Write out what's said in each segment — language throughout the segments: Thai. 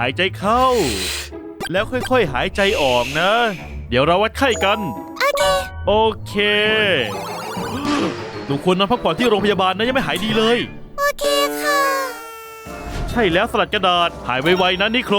หายใจเข้า แล้วค่อยๆหายใจออกนะ เดี๋ยวเราวัดไข้กันโอเคหนูควรนอนพักผ่อนที่โรงพยาบาลนะยังไม่หายดีเลย โอเคค่ะ ใช่แล้วสลัดกระดาษหายไวๆนะนิโคร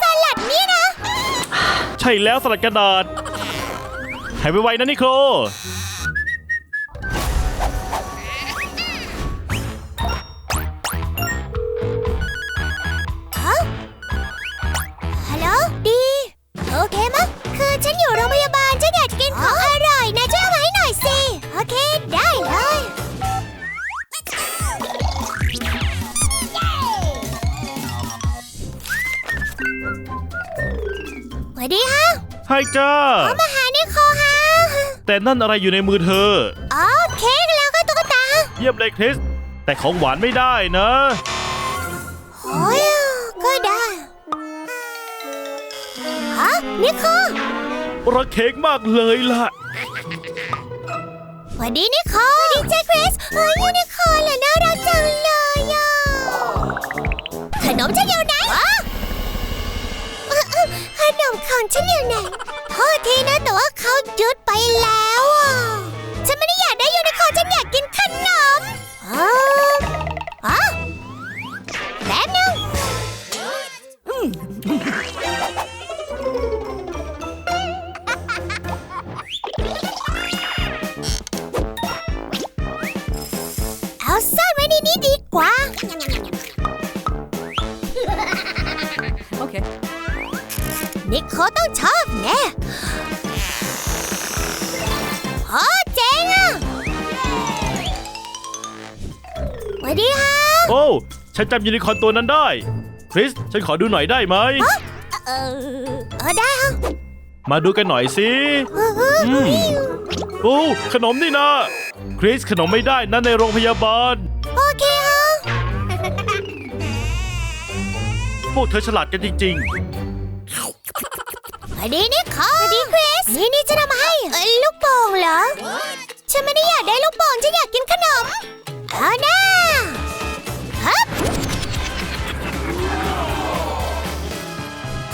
สลัดนี่นะ ใช่แล้วสลัดกระดาษหายไวๆนะนิโคร วัสดีฮะให้จ้า มาหานิโคฮะแต่นั่นอะไรอยู่ในมือเธอ อ๋อเค้กแล้วก็ตุ๊กตาเยี่ยมเลยคริส แต่ของหวานไม่ได้นะ โอ้ยก็ได้ฮะนิโครักเค้กมากเลยล่ะสวัสดีนิโคสวัสดีเจคริสเฮ้ยยูนิโคเหรอน่ารักจังเลยอะขนมฉันอยู่ไหน นมของฉันอยู่ไหนโทษทีนะแต่ว่าเขาจุดไปแล้วอะฉันไม่ได้อยากได้ยูนิโคฉันอยากกินขนมอ๋ออ๋อแป๊บนึงเอาซ่อนไว้ในนี้ดีกว่า นิโคต้องชอบแน่โอ้เจ๋งอะสวัสดีฮะโอ้ฉันจำยูนิคอร์นตัวนั้นได้ คริส ฉันขอดูหน่อยได้ไหม เออเออได้ฮะมาดูกันหน่อยสิเออเอออืมโอ้ขนมนี่นะ คริสขนมไม่ได้นะในโรงพยาบาล โอเคฮะพวกเธอฉลาดกันจริงส วัสดีนิโคสวัสดีคริสนี่นี่จะทำให้เอ้ยลูกโป่งเหรอ ฉันไม่ได้อยากได้ลูกโป่งฉันอยากกินขนม เอาหน้าฮับๆ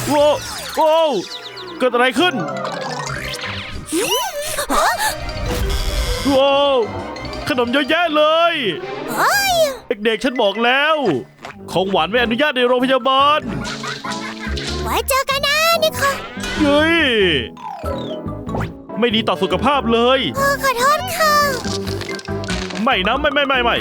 โว้วโว้วเกิดอะไรขึ้นว้าวขนมเยอะแยะเลยเฮ้ยเด็กๆฉันบอกแล้ว ของหวานไม่อนุญาตในโรงพยาบาลไว้เจอกันนะนิโค เฮ้ยไม่ดีต่อสุขภาพเลยเออขอโทษค่ะ ไม่นะไม่ไม่ไม่ไม่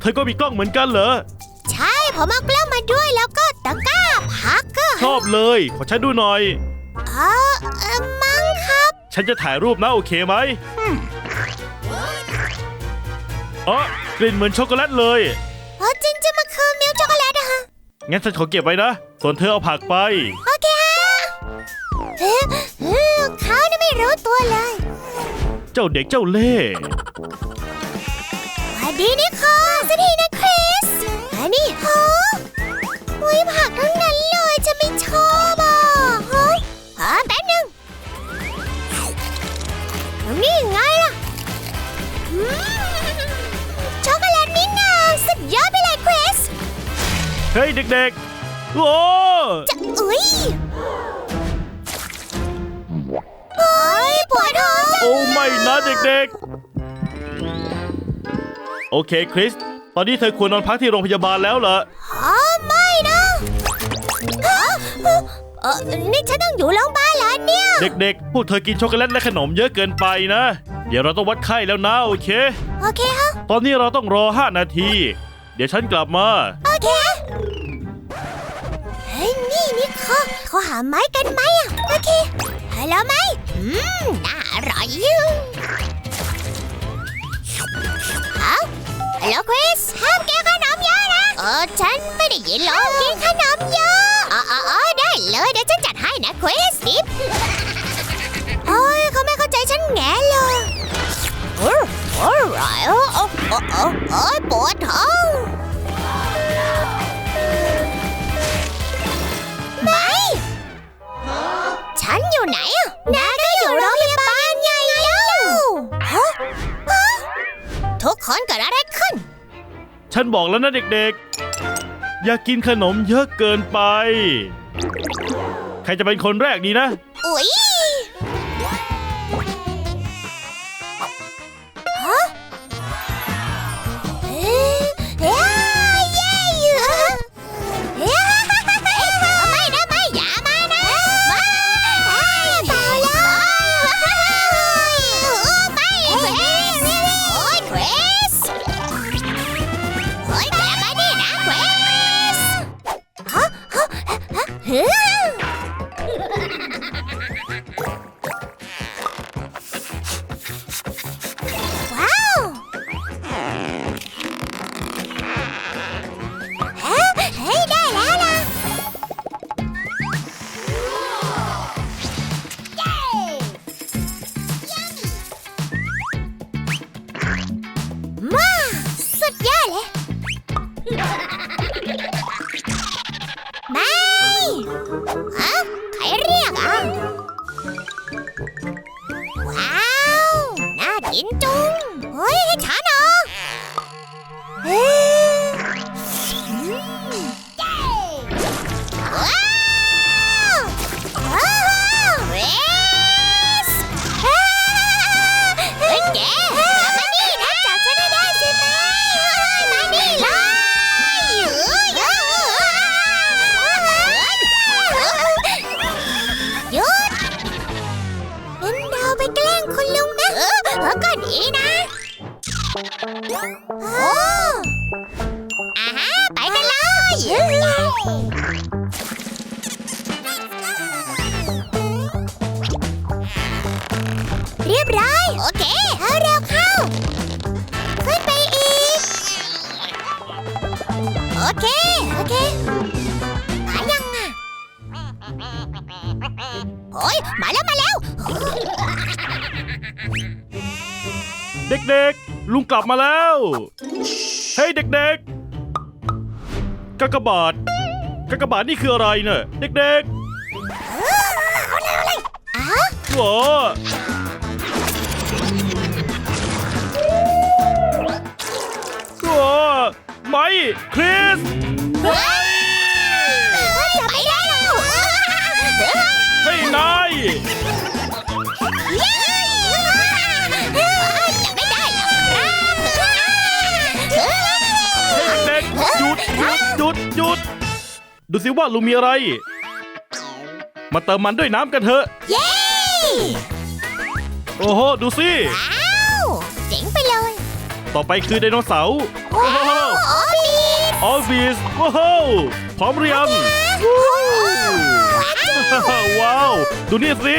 เธอก็มีกล้องเหมือนกันเหรอ ใช่ ผมเอากล้องมาด้วยแล้วก็ตะกร้าพักก็ชอบเลย ขอฉันดูหน่อย เออเออมั้งครับ ฉันจะถ่ายรูปนะโอเคไหมอ๋อกลิ่นเหมือนช็อกโกแลตเลย เออจริงจะมาคือมิลค์ช็อกโกแลตอะฮะงั้นฉันขอเก็บไว้นะ ส่วนเธอเอาผักไป โอเคฮะเอ๊ะเอ๊ะเขานี่ไม่รู้ตัวเลย เจ้าเด็กเจ้าเล่ห์ สวัสดีนิโคสวัสดีนะคริ โอเคคริส ตอนนี้เธอควรนอนพักที่โรงพยาบาลแล้วเหรออ๋อไม่นะฮะเออนี่ฉันต้องอยู่โรงพยาบาลเหรอเนี่ย เด็กๆ พวกเธอกินช็อกโกแลตและขนมเยอะเกินไปนะ เดี๋ยวเราต้องวัดไข้แล้วนะโอเค โอเคฮะ ตอนนี้เราต้องรอ 5 นาที เดี๋ยวฉันกลับมา โอเคฮะเฮ้ยนี่นี่เขาเขาหาไม้กันไหมอะ โอเคฮัลโหลไหมอืมน่าอร่อยอยู่เโหลคริสห้ามกินขนมเยอะนะเออฉันไม่ได้ยินหรอกกินขนมเยอะอ๋ออ๋ออ๋อได้ได้เลยเดี๋ยวฉันจัดให้นะคริสสิบโอ้ยเขาไม่เข้าใจฉันแง่เลยโอ้ยโอ้ยโอ้ยโอ้ยโอ้ยโอ้ยปวดท้องไม่ ฉันอยู่ไหนอะนา คนเกิดอะไรขึ้น ฉันบอกแล้วนะเด็กๆ อย่ากินขนมเยอะเกินไป ใครจะเป็นคนแรกดีนะ อุ๊ย เฮ้ยให้ฉันเหรอเฮ้ยว้าวว้าวเรสเฮ้ยแกมานี่นะจับฉันให้ได้สิไหมมานี่เลยหยุดงั้นเราไปแกล้งคุณลุง เอก็ดีนะโอ้อาฮะไปกันเลยเรียบร้อยโอเคเอาเร็วเข้า ขึ้นไปอีก โอเค โอเค โอ้ยมาแล้วมาแล้ว เด็กๆ ลุงกลับมาแล้ว เฮ้ยเด็กๆกากบาทกากบาทนี่คืออะไรเนอะเด็กอ้าๆหัวหัวไม่คริส นายจับไม่ได้แล้วเด็กๆหยุดหยุดหยุดหยุด ดูสิว่าลุงมีอะไร มาเติมมันด้วยน้ำกันเถอะ เย้โอ้โห ดูสิ ว้าวเจ๋งไปเลยต่อไปคือไดโนเสาร์ว้าวโอ้ดีออฟฟิศว้าวพร้อมเรียง ว้าว ดูนี่สิ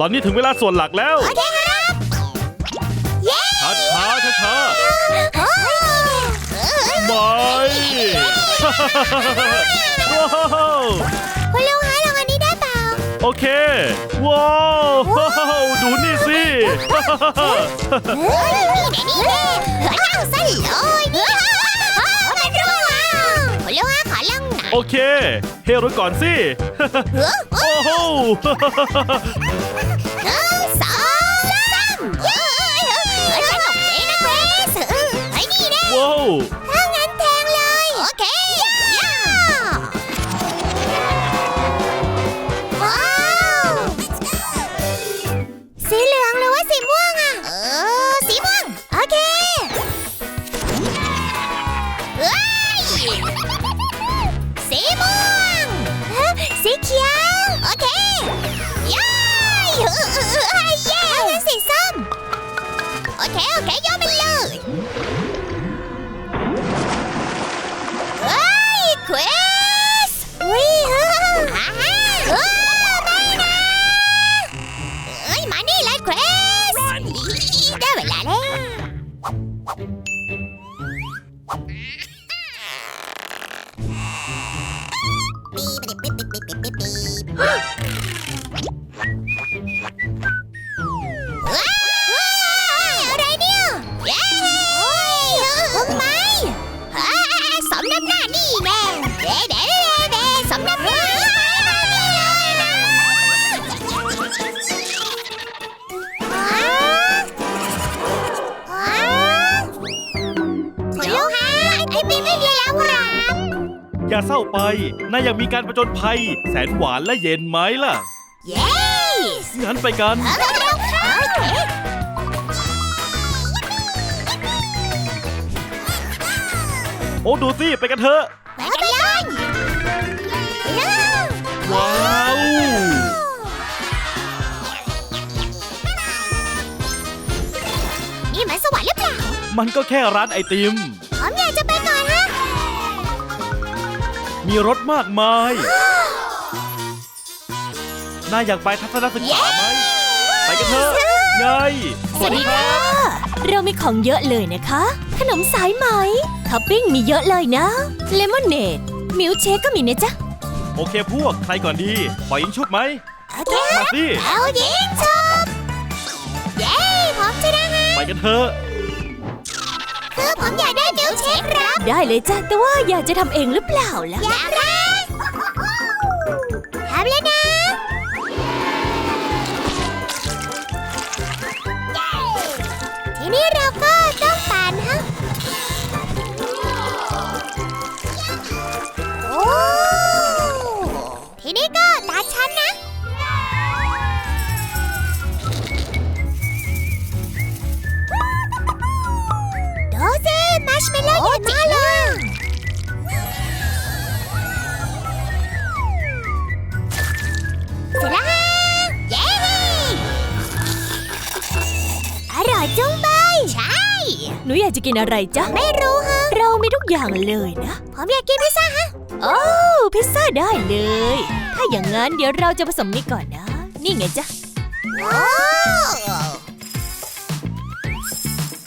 ตอนนี้ถึงเวลาส่วนหลักแล้ว โอเคครับเย้ช้าช้าช้าช้าโอ้ยๆไม่ ว้าวคุณลุงคะลองอันนี้ได้เปล่าโอเค ว้าวดูนี่สิ เฮ้ยนี่แน่นี่แน่หัวเน่าซะเลย เค เฮรุก่อนสิเฮ้ยโอ้โห หนึ่งสองสามเย้เฮ้ยสนุกดีนะเกรซเฮ้ยนี่แน่ว้าว เศร้าไปนายอยากมีการประจนภัย แสนหวานและเย็นไหมล่ะ เย้งั้นไปกัน โอเคโอ้ดูสิไปกันเถอะ ไปกันเลยเย้ว้าวนี่มันสวรรค์หรือเปล่า มันก็แค่ร้านไอติม ผมอยากจะไปก่อนฮะ มีรถมากมายนายอยากไปทัศนศึกษาไหม ไปกันเถอะไงสวัสดีค่ะ เรามีของเยอะเลยนะคะ ขนมสายไหมท็อปปิ้งมีเยอะเลยนะ เลมอนเนดมิลค์เชคก็มีนะจ๊ะ โอเคพวก ใครก่อนดี ปล่อยยิงชุบไหมโอเคมาสิเอายิงชมเย้ผมชนะฮะไปกันเถอะ คือผมอยากได้มิลค์เชคครับ ได้เลยจ้ะแต่ว่าอยากจะทำเองหรือเปล่าล่ะอยากได้ท อยากจะกินอะไรจ๊ะ ไม่รู้ฮะ เรามีทุกอย่างเลยนะ ผมอยากกินพิซซ่าฮะ โอ้พิซซ่าได้เลย ถ้าอย่างนั้นเดี๋ยวเราจะผสมนี่ก่อนนะ นี่ไงจ๊ะ โอ้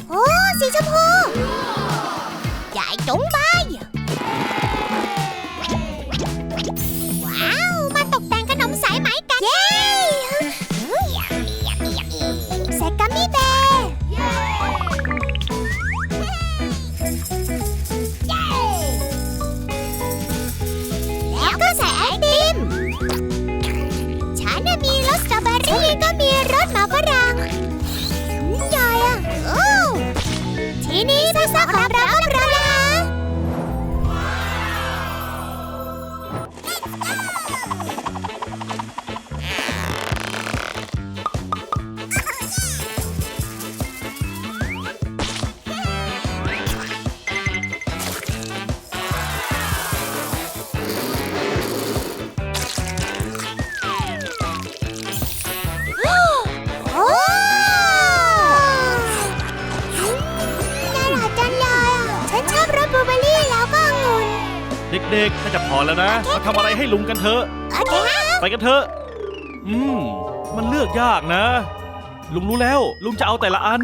โอ้สีชมพูใหญ่จุ้งใบ ซซ่าของเรา เด็กๆน่าจะพอแล้วนะมาทำอะไรให้ลุงกันเถอะ โอเคฮะไปกันเถอะ อืม มันเลือกยากนะ ลุงรู้แล้ว ลุงจะเอาแต่ละอัน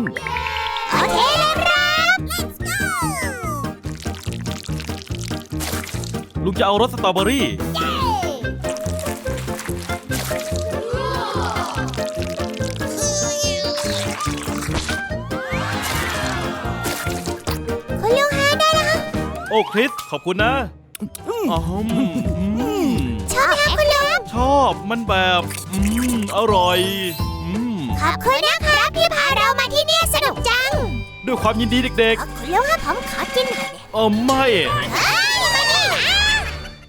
โอเคเลยครับลุงจะเอารสสตรอเบอรี่คุณลุงฮะได้แล้วฮะโอ้คริส ขอบคุณนะ อ๋ออืมชอบไหมคะคุณลุงชอบมันแบบอืมอร่อยอืมขอบคุณนะครับที่พาเรามาที่นี่สนุกจัง ด้วยความยินดีเด็กคุณลุงฮะผมขอกินหน่อยดิๆเออไม่เอ้